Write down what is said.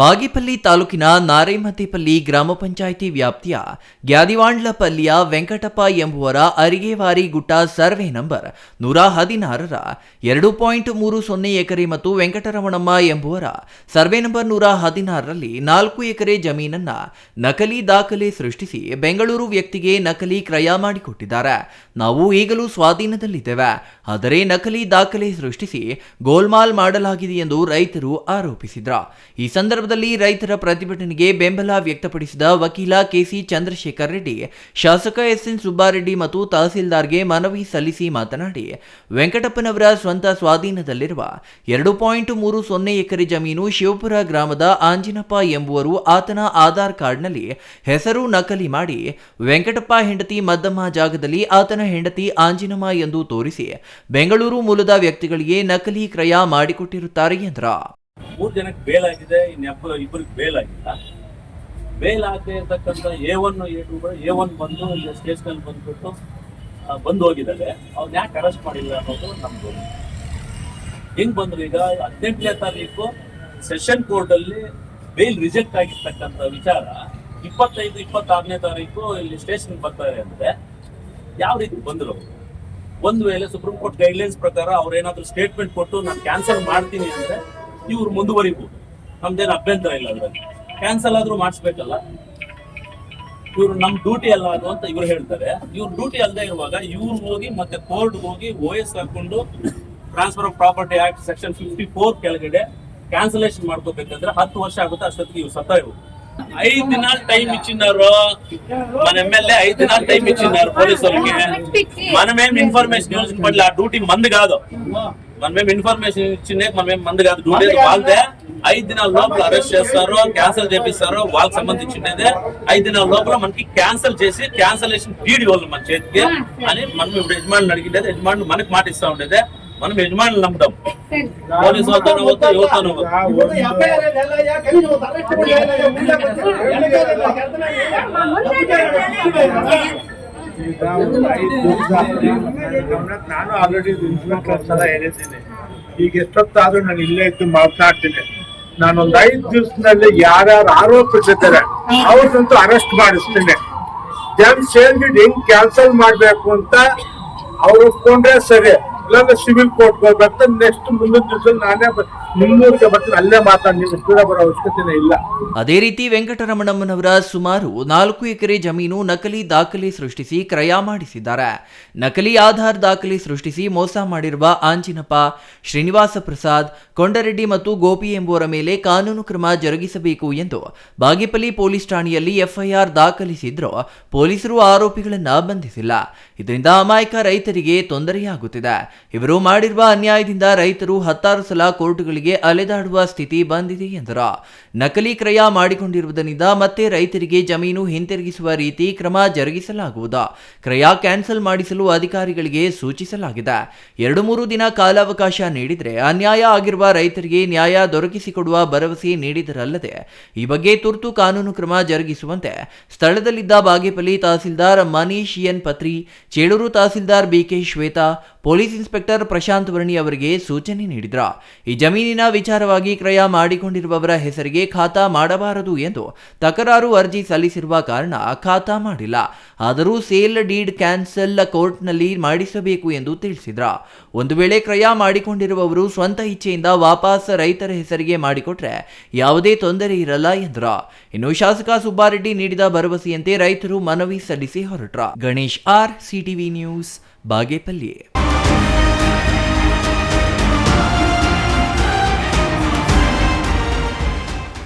ಬಾಗೇಪಲ್ಲಿ ತಾಲೂಕಿನ ನಾರೇಮತಿಪಲ್ಲಿ ಗ್ರಾಮ ಪಂಚಾಯಿತಿ ವ್ಯಾಪ್ತಿಯ ಗ್ಯಾದಿವಾಂಡ್ಲಪಲ್ಲಿಯ ವೆಂಕಟಪ್ಪ ಎಂಬುವರ ಅರಿಗೆವಾರಿ ಗುಟ್ಟ ಸರ್ವೆ ನಂಬರ್ ನೂರ ಹದಿನಾರರ ಎರಡು ಪಾಯಿಂಟ್ ಮೂರು ಸೊನ್ನೆ ಎಕರೆ ಮತ್ತು ವೆಂಕಟರಮಣಮ್ಮ ಎಂಬುವರ ಸರ್ವೆ ನಂಬರ್ ನೂರ ಹದಿನಾರರಲ್ಲಿ ನಾಲ್ಕು ಎಕರೆ ಜಮೀನನ್ನ ನಕಲಿ ದಾಖಲೆ ಸೃಷ್ಟಿಸಿ ಬೆಂಗಳೂರು ವ್ಯಕ್ತಿಗೆ ನಕಲಿ ಕ್ರಯ ಮಾಡಿಕೊಟ್ಟಿದ್ದಾರೆ. ನಾವು ಈಗಲೂ ಸ್ವಾಧೀನದಲ್ಲಿದ್ದೇವೆ. ಆದರೆ ನಕಲಿ ದಾಖಲೆ ಸೃಷ್ಟಿಸಿ ಗೋಲ್ಮಾಲ್ ಮಾಡಲಾಗಿದೆ ಎಂದು ರೈತರು ಆರೋಪಿಸಿದ್ರ. ಈ ಸಂದರ್ಭದಲ್ಲಿ ರೈತರ ಪ್ರತಿಭಟನೆಗೆ ಬೆಂಬಲ ವ್ಯಕ್ತಪಡಿಸಿದ ವಕೀಲ ಕೆಸಿ ಚಂದ್ರಶೇಖರ್ ರೆಡ್ಡಿ, ಶಾಸಕ ಎಸ್ಎನ್ ಸುಬ್ಬಾರೆಡ್ಡಿ ಮತ್ತು ತಹಸೀಲ್ದಾರ್ಗೆ ಮನವಿ ಸಲ್ಲಿಸಿ ಮಾತನಾಡಿ, ವೆಂಕಟಪ್ಪನವರ ಸ್ವಂತ ಸ್ವಾಧೀನದಲ್ಲಿರುವ ಎರಡು ಪಾಯಿಂಟ್ ಮೂರು ಸೊನ್ನೆ ಎಕರೆ ಜಮೀನು ಶಿವಪುರ ಗ್ರಾಮದ ಆಂಜಿನಪ್ಪ ಎಂಬುವರು ಆತನ ಆಧಾರ್ ಕಾರ್ಡ್ನಲ್ಲಿ ಹೆಸರು ನಕಲಿ ಮಾಡಿ, ವೆಂಕಟಪ್ಪ ಹೆಂಡತಿ ಮದ್ದಮ್ಮ ಜಾಗದಲ್ಲಿ ಆತನ ಹೆಂಡತಿ ಆಂಜಿನಮ್ಮ ಎಂದು ತೋರಿಸಿ, ಬೆಂಗಳೂರು ಮೂಲದ ವ್ಯಕ್ತಿಗಳಿಗೆ ನಕಲಿ ಕ್ರಯ ಮಾಡಿಕೊಟ್ಟಿರುತ್ತಾರೆ ಎಂದ್ರ. ಮೂರ್ ಜನಕ್ಕೆ ಬೇಲ್ ಆಗಿದೆ ಇನ್ನೆಬ್ಬ ಇಬ್ಬರಿಗೆ ಬೇಲ್ ಆಗಿಲ್ಲ ಬೇಲ್ ಆಗದೆ ಇರ್ತಕ್ಕಂಥ A one A two A one ಬಂದು ಇಲ್ಲಿ ಸ್ಟೇಷನಲ್ಲಿ ಬಂದ್ಬಿಟ್ಟು ಬಂದು ಹೋಗಿದ್ದಾರೆ. ಅವ್ರು ಯಾಕೆ ಅರೆಸ್ಟ್ ಮಾಡಿಲ್ಲ ಅನ್ನೋದು ನಮ್ದು ಹೆಂಗ್ ಬಂದ್ರು ಈಗ ಹದಿನೆಂಟನೇ ತಾರೀಕು ಸೆಷನ್ ಕೋರ್ಟ್ ಅಲ್ಲಿ ಬೇಲ್ ರಿಜೆಕ್ಟ್ ಆಗಿರ್ತಕ್ಕಂಥ ವಿಚಾರ ಇಪ್ಪತ್ತೈದು, ಇಪ್ಪತ್ತಾರನೇ ತಾರೀಕು ಇಲ್ಲಿ ಸ್ಟೇಷನ್ ಬರ್ತಾರೆ ಅಂದ್ರೆ ಯಾವ ರೀತಿ ಬಂದ್ರು? ಒಂದ್ ವೇಳೆ ಸುಪ್ರೀಂ ಕೋರ್ಟ್ ಗೈಡ್ಲೈನ್ಸ್ ಪ್ರಕಾರ ಅವ್ರು ಏನಾದ್ರು ಸ್ಟೇಟ್ಮೆಂಟ್ ಕೊಟ್ಟು ನಾನು ಕ್ಯಾನ್ಸಲ್ ಮಾಡ್ತೀನಿ ಅಂದ್ರೆ ಇವ್ರು ಮುಂದುವರಿಬಹುದು ನಮ್ದೇನು ಅಭ್ಯಂತರ ಇಲ್ಲ ಅದ್ರಲ್ಲಿ ಕ್ಯಾನ್ಸಲ್ ಆದ್ರೂ ಮಾಡಿಸ್ಬೇಕಲ್ಲ ಇವ್ರು ನಮ್ ಡ್ಯೂಟಿ ಅಲ್ಲ ಅದು ಅಂತ ಇವ್ರು ಹೇಳ್ತಾರೆ ಇವ್ರ ಡ್ಯೂಟಿ ಅಲ್ಲದೆ ಇರುವಾಗ ಇವ್ರು ಹೋಗಿ ಮತ್ತೆ ಕೋರ್ಟ್ ಹೋಗಿ ಓ ಎಸ್ ಹಾಕೊಂಡು transfer of property act section fifty four ಕೆಳಗಡೆ ಕ್ಯಾನ್ಸಲೇಷನ್ ಮಾಡ್ಕೋಬೇಕಂದ್ರೆ ಹತ್ತು ವರ್ಷ ಆಗುತ್ತೆ ಅಷ್ಟೊತ್ತಿಗೆ ಇವ್ರು ಸತ್ತ ಇವ್ರು ಐದ್ ದಿನ ಟೈಮ್ ಇಚ್ಚಿನಾರು మన ఎమ్మెల్యే ఐదు దినాలు టైం ఇచ్చినారు పోలీసు వాళ్ళకి మనమేం ఇన్ఫర్మేషన్ ఇవ్వాల్సిన పట్ల ఆ డ్యూటీ మంది కాదు మనమేం ఇన్ఫర్మేషన్ ఇచ్చిందే మనమేం మంది కాదు. డ్యూటీ వాళ్ళదే. ఐదు దినాల లోపల అరెస్ట్ చేస్తారు క్యాన్సిల్ చేపిస్తారు వాళ్ళకి సంబంధించినదే ఐదు దినాల లోపల మనకి క్యాన్సిల్ చేసి క్యాన్సలేషన్ డీడ్ ఇవ్వాలి మన చేతికి అని మనం ఇప్పుడు యజమాని అడిగిండేది. యజమాని మనకి మాట ఇస్తా ఉండేది. మనం యజమాని నమ్ముతాం. పోలీసు వాళ్ళతోనే పోతా యువతోనే పోతా. ನಾನು ಆಲ್ರೆಡಿ ಈಗ ಎಷ್ಟೊತ್ತಾದ್ರೂ ನಾನು ಇಲ್ಲೇ ಇದ್ದು ಮಾತನಾಡ್ತೀನಿ ನಾನೊಂದು ಐದು ದಿವಸದಲ್ಲಿ ಯಾರ್ಯಾರು ಆರೋಪಿಸಿದ್ದಾರೆ ಅವ್ರನ್ನಂತೂ ಅರೆಸ್ಟ್ ಮಾಡಿಸ್ತೀನಿ ಜನ್ ಸೇಲ್ಬಿಟ್ಟು ಹೆಂಗ್ ಕ್ಯಾನ್ಸಲ್ ಮಾಡ್ಬೇಕು ಅಂತ ಅವ್ರು ಒಪ್ಕೊಂಡ್ರೆ ಸರಿ ಇಲ್ಲಾಂದ್ರೆ ಸಿವಿಲ್ ಕೋರ್ಟ್ ಹೋಗ್ಬೇಕು ನೆಕ್ಸ್ಟ್ ಮುಂದಿನ ದಿವಸ ನಾನೇ ಅದೇ ರೀತಿ ವೆಂಕಟರಮಣಮ್ಮನವರ ಸುಮಾರು ನಾಲ್ಕು ಎಕರೆ ಜಮೀನು ನಕಲಿ ದಾಖಲೆ ಸೃಷ್ಟಿಸಿ ಕ್ರಯ ಮಾಡಿಸಿದ್ದಾರೆ. ನಕಲಿ ಆಧಾರ್ ದಾಖಲೆ ಸೃಷ್ಟಿಸಿ ಮೋಸ ಮಾಡಿರುವ ಆಂಜಿನಪ್ಪ, ಶ್ರೀನಿವಾಸ ಪ್ರಸಾದ್, ಕೊಂಡರೆಡ್ಡಿ ಮತ್ತು ಗೋಪಿ ಎಂಬುವರ ಮೇಲೆ ಕಾನೂನು ಕ್ರಮ ಜರುಗಿಸಬೇಕು ಎಂದು ಬಾಗೇಪಲ್ಲಿ ಪೊಲೀಸ್ ಠಾಣೆಯಲ್ಲಿ ಎಫ್ಐಆರ್ ದಾಖಲಿಸಿದ್ರೂ ಪೊಲೀಸರು ಆರೋಪಿಗಳನ್ನ ಬಂಧಿಸಿಲ್ಲ. ಇದರಿಂದ ಅಮಾಯಕ ರೈತರಿಗೆ ತೊಂದರೆಯಾಗುತ್ತಿದೆ. ಇವರು ಮಾಡಿರುವ ಅನ್ಯಾಯದಿಂದ ರೈತರು ಹತ್ತಾರು ಸಲ ಕೋರ್ಟ್ಗಳಿಗೆ ಅಲೆದಾಡುವ ಸ್ಥಿತಿ ಬಂದಿದೆ ಎಂದರು. ನಕಲಿ ಕ್ರಯ ಮಾಡಿಕೊಂಡಿರುವುದರಿಂದ ಮತ್ತೆ ರೈತರಿಗೆ ಜಮೀನು ಹಿಂತಿರುಗಿಸುವ ರೀತಿ ಕ್ರಮ ಜರುಗಿಸಲಾಗುವುದು. ಕ್ರಯ ಕ್ಯಾನ್ಸಲ್ ಮಾಡಿಸಲು ಅಧಿಕಾರಿಗಳಿಗೆ ಸೂಚಿಸಲಾಗಿದೆ. ಎರಡು ಮೂರು ದಿನ ಕಾಲಾವಕಾಶ ನೀಡಿದರೆ ಅನ್ಯಾಯ ಆಗಿರುವ ರೈತರಿಗೆ ನ್ಯಾಯ ದೊರಕಿಸಿಕೊಡುವ ಭರವಸೆ ನೀಡಿದರಲ್ಲದೆ, ಈ ಬಗ್ಗೆ ತುರ್ತು ಕಾನೂನು ಕ್ರಮ ಜರುಗಿಸುವಂತೆ ಸ್ಥಳದಲ್ಲಿದ್ದ Bagepalli tahsildar Manish N Patri, Chelur tahsildar BK Shweta police inspector Prashanth Varni ಅವರಿಗೆ ಸೂಚನೆ ನೀಡಿದ್ರ. ಈ ಜಮೀನಿನ ವಿಚಾರವಾಗಿ ಕ್ರಯ ಮಾಡಿಕೊಂಡಿರುವವರ ಹೆಸರಿಗೆ ಖಾತಾ ಮಾಡಬಾರದು ಎಂದು ತಕರಾರು ಅರ್ಜಿ ಸಲ್ಲಿಸಿರುವ ಕಾರಣ ಖಾತಾ ಮಾಡಿಲ್ಲ. ಆದರೂ ಸೇಲ್ ಡೀಡ್ ಕ್ಯಾನ್ಸಲ್ ಕೋರ್ಟ್ನಲ್ಲಿ ಮಾಡಿಸಬೇಕು ಎಂದು ತಿಳಿಸಿದ್ರ. ಒಂದು ವೇಳೆ ಕ್ರಯ ಮಾಡಿಕೊಂಡಿರುವವರು ಸ್ವಂತ ಇಚ್ಛೆಯಿಂದ ವಾಪಸ್ ರೈತರ ಹೆಸರಿಗೆ ಮಾಡಿಕೊಟ್ರೆ ಯಾವುದೇ ತೊಂದರೆ ಇರಲ್ಲ ಎಂದ್ರ. ಇನ್ನು ಶಾಸಕ ಸುಬ್ಬಾರೆಡ್ಡಿ ನೀಡಿದ ಭರವಸೆಯಂತೆ ರೈತರು ಮನವಿ ಸಲ್ಲಿಸಿ ಹೊರಟ್ರ. Ganesh R, CTV news, Bagepalli.